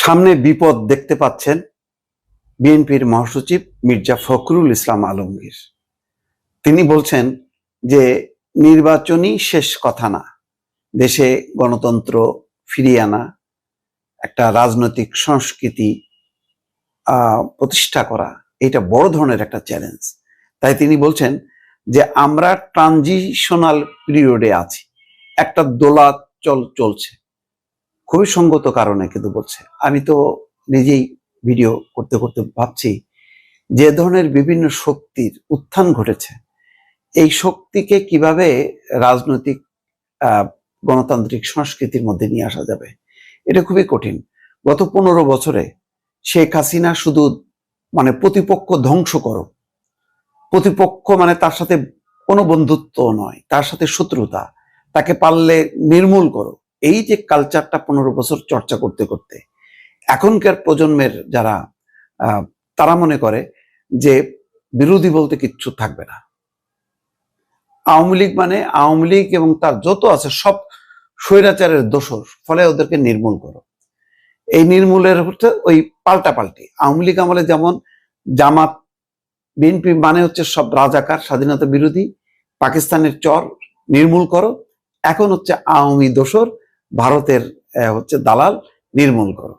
সামনে বিপদ দেখতে পাচ্ছেন বিএনপির মহাসচিব মির্জা ফখরুল ইসলাম আলমগীর। তিনি বলছেন যে, নির্বাচনই শেষ কথা না। দেশে গণতন্ত্র ফিরিয়ে আনা, একটা রাজনৈতিক সংস্কৃতি প্রতিষ্ঠা করা এটা বড় ধরনের একটা চ্যালেঞ্জ তাই তিনি বলছেন যে, আমরা ট্রানজিশনাল পিরিয়ডে আছি। একটা দোলাচল চলছে। খুবই সঙ্গত কারণে কিন্তু বলছে। আমি তো নিজেই ভিডিও করতে করতে ভাবছি যে ধরনের বিভিন্ন শক্তির উত্থান ঘটেছে। এই শক্তিকে কীভাবে রাজনৈতিক গণতান্ত্রিক সংস্কৃতির মধ্যে নিয়ে আসা যাবে, এটা খুবই কঠিন। গত পনেরো বছরে শেখ হাসিনা শুধু মানে প্রতিপক্ষ ধ্বংস করো, প্রতিপক্ষ মানে তার সাথে কোনো বন্ধুত্ব নয়, তার সাথে শত্রুতা, তাকে পারলে নির্মূল করো এই যে কালচারটা পনেরো বছর চর্চা করতে করতে, এখনকার প্রজন্মের যারা তারা মনে করে যে বিরোধী বলতে কিচ্ছু থাকবে না। আওয়ামী লীগ মানে আওয়ামী লীগ এবং তার যত আছে সব স্বৈরাচারের দোষর, ফলে ওদেরকে নির্মূল করো। এই নির্মূলের হচ্ছে ওই পাল্টা পাল্টি আওয়ামী লীগ আমলে যেমন জামাত, বিএনপি মানে হচ্ছে সব রাজাকার, স্বাধীনতা বিরোধী, পাকিস্তানের চর নির্মূল করো, এখন হচ্ছে আওয়ামী দোসর ভারতের হচ্ছে দালাল নির্মূল করো।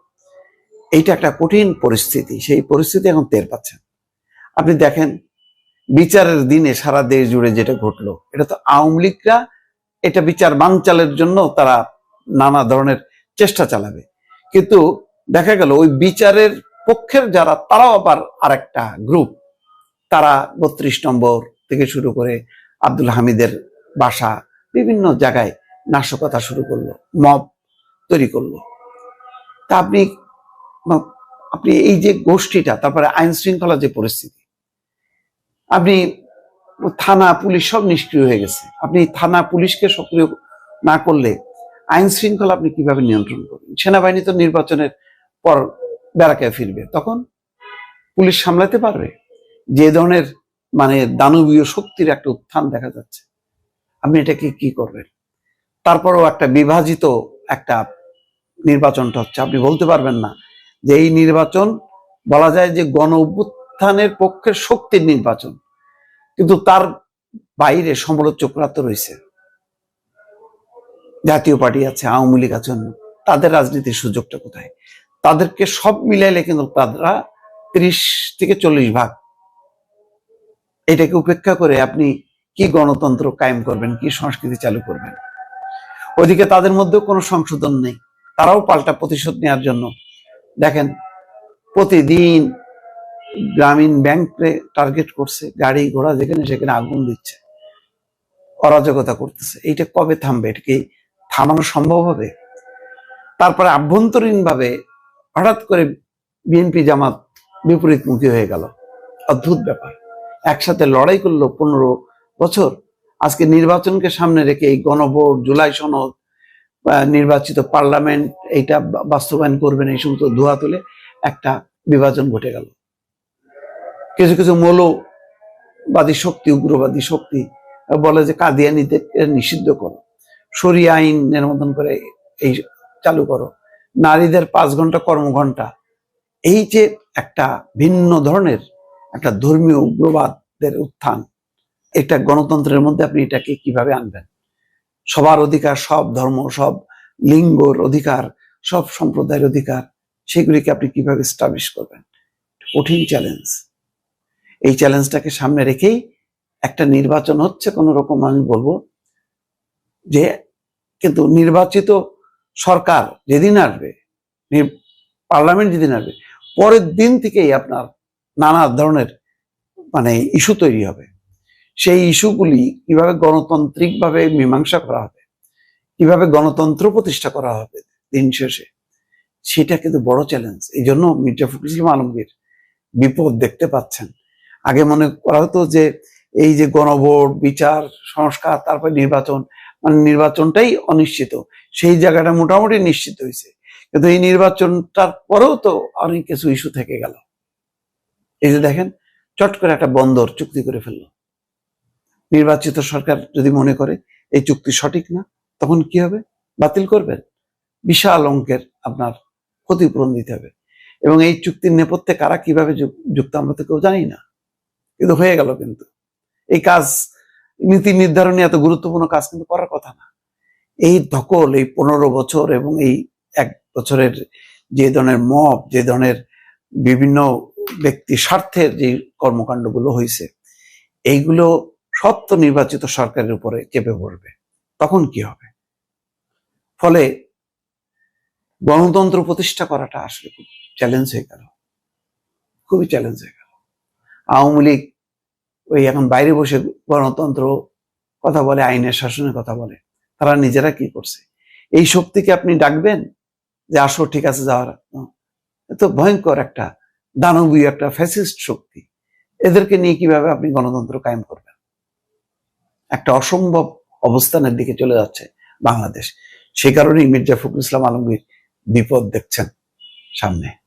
এইটা একটা কঠিন পরিস্থিতি, সেই পরিস্থিতি এখন টের পাচ্ছেন আপনি দেখেন, বিচারের দিনে সারা দেশ জুড়ে যেটা ঘটলো, এটা তো আওয়ামী লীগরা এটা বিচার বানচালের জন্য তারা নানা ধরনের চেষ্টা চালাবে। কিন্তু দেখা গেল, ওই বিচারের পক্ষের যারা, তারাও আবার আরেকটা গ্রুপ তারা বত্রিশ নম্বর থেকে শুরু করে আব্দুল হামিদের বাসা বিভিন্ন জায়গায় নাশকতা শুরু করল, মব তৈরি করল। তা আপনি আপনি এই যে গোষ্ঠীটা, তারপরে আইন শৃঙ্খলা যে পরিস্থিতি, আপনি থানা, পুলিশ সব নিষ্ক্রিয় হয়ে গেছে। আপনি থানা, পুলিশকে সক্রিয় না করলে আইন শৃঙ্খলা আপনি কীভাবে নিয়ন্ত্রণ করবেন? সেনাবাহিনী তো নির্বাচনের পর বেড়াকে ফিরবে, তখন পুলিশ সামলাতে পারবে? যে ধরনের মানে দানবীয় শক্তির একটা উত্থান দেখা যাচ্ছে, আপনি এটাকে কি করবেন? তারপরেও একটা বিভাজিত একটা নির্বাচনটা হচ্ছে। আপনি বলতে পারবেন না যে এই নির্বাচন বলা যায় যে গণ অভ্যুত্থানের পক্ষের শক্তির নির্বাচন। কিন্তু তার বাইরে সমালোচকরা তো রয়েছে। জাতীয় পার্টি আছে, আওয়ামী লীগ আছে তাদের রাজনীতির সুযোগটা কোথায়? তাদেরকে সব মিলাইলে কিন্তু তারা ত্রিশ থেকে চল্লিশ ভাগ। এটাকে উপেক্ষা করে আপনি কি গণতন্ত্র কায়েম করবেন, কি সংস্কৃতি চালু করবেন? ওইদিকে তাদের মধ্যেও কোনো সংশোধন নেই। তারাও পাল্টা প্রতিশোধ নেওয়ার জন্য। দেখেন, প্রতিদিন গ্রামীণ ব্যাংকে টার্গেট করছে, গাড়ি ঘোড়া যেখানে সেখানে আগুন দিচ্ছে। অরাজকতা করতেছে। এইটা কবে থামবে? এটা কি থামানো সম্ভব হবে? তারপরে আভ্যন্তরীণ ভাবে হঠাৎ করে বিএনপি জামাত বিপরীতমুখী হয়ে গেল। অদ্ভুত ব্যাপার। একসাথে লড়াই করল পনেরো বছর। আজকে নির্বাচনকে সামনে রেখে এই গণভোট জুলাই সনদ নির্বাচিত পার্লামেন্ট, এইটা বাস্তবায়ন করবেন এই সমস্ত ধোয়া তুলে একটা বিভাজন ঘটে গেল। কিছু কিছু মৌলবাদী শক্তি, উগ্রবাদী শক্তি বলে যে কাদিয়ানিতে নিষিদ্ধ করো। সরিয়া আইন মতন করে এই চালু করো। নারীদের পাঁচ ঘণ্টা কর্মঘন্টা এই যে একটা ভিন্ন ধরনের একটা ধর্মীয় উগ্রবাদের উত্থান এটা গণতন্ত্রের মধ্যে আপনি এটাকে কীভাবে আনবেন? সবার অধিকার, সব ধর্ম, সব লিঙ্গর অধিকার, সব সম্প্রদায়ের অধিকার, সেগুলিকে আপনি কীভাবে স্টাবলিশ করবেন? কঠিন চ্যালেঞ্জ এই চ্যালেঞ্জটাকে সামনে রেখেই একটা নির্বাচন হচ্ছে, কোনো রকম আমি বলব যে, কিন্তু নির্বাচিত সরকার যেদিন আসবে পার্লামেন্ট যেদিন আসবে, পরের দিন থেকেই আপনার নানা ধরনের মানে ইস্যু তৈরি হবে। সেই ইস্যুগুলি কীভাবে গণতান্ত্রিকভাবে মীমাংসা করা হবে, কীভাবে গণতন্ত্র প্রতিষ্ঠা করা হবে দিন শেষে, সেটা কিন্তু বড় চ্যালেঞ্জ এই জন্য মির্জা ফখরুল ইসলাম আলমগীর বিপদ দেখতে পাচ্ছেন। আগে মনে করা হতো যে এই যে গণভোট, বিচার, সংস্কার, তারপর নির্বাচন মানে নির্বাচনটাই অনিশ্চিত। সেই জায়গাটা মোটামুটি নিশ্চিত হয়েছে। কিন্তু এই নির্বাচনটার পরেও তো অনেক কিছু ইস্যু থেকে গেল। এই যে দেখেন, চট করে একটা বন্দর চুক্তি করে ফেলল। নির্বাচিত সরকার যদি মনে করে এই চুক্তি সঠিক না, তখন কি হবে? বাতিল করবেন বিশাল অঙ্কের আপনার ক্ষতিপূরণ দিতে হবে। এবং এই চুক্তির নেপথ্যে কারা কীভাবে যুক- যুক্ত আমরা তো কেউ জানি না। কিন্তু হয়ে গেল কিন্তু। এই কাজ, নীতি নির্ধারণী এত গুরুত্বপূর্ণ কাজ কিন্তু করার কথা না। এই ধকল, এই পনেরো বছর এবং এই এক বছরের যে ধরনের মব, যে ধরনের বিভিন্ন ব্যক্তি স্বার্থের যে কর্মকাণ্ডগুলো হয়েছে এইগুলো সত্য নির্বাচিত সরকারের উপরে চেপে পড়বে। তখন কি হবে? ফলে গণতন্ত্র প্রতিষ্ঠা করাটা আসলে খুব চ্যালেঞ্জ হয়ে গেল। খুবই চ্যালেঞ্জ হয়ে গেল। আওয়ামী লীগ ওই এখন বাইরে বসে গণতন্ত্র কথা বলে, আইনের শাসনের কথা বলে, তারা নিজেরা কি করছে? এই শক্তিকে আপনি ডাকবেন যে আসো, ঠিক আছে, যাওয়ার তো ভয়ঙ্কর একটা দানবীয় একটা ফ্যাসিস্ট শক্তি। এদেরকে নিয়ে কীভাবে আপনি গণতন্ত্র কায়েম করবেন? একটা অসম্ভব অবস্থানের দিকে চলে যাচ্ছে বাংলাদেশ। সে কারণেই মির্জা ফখরুল ইসলাম আলমগীর বিপদ দেখছেন সামনে।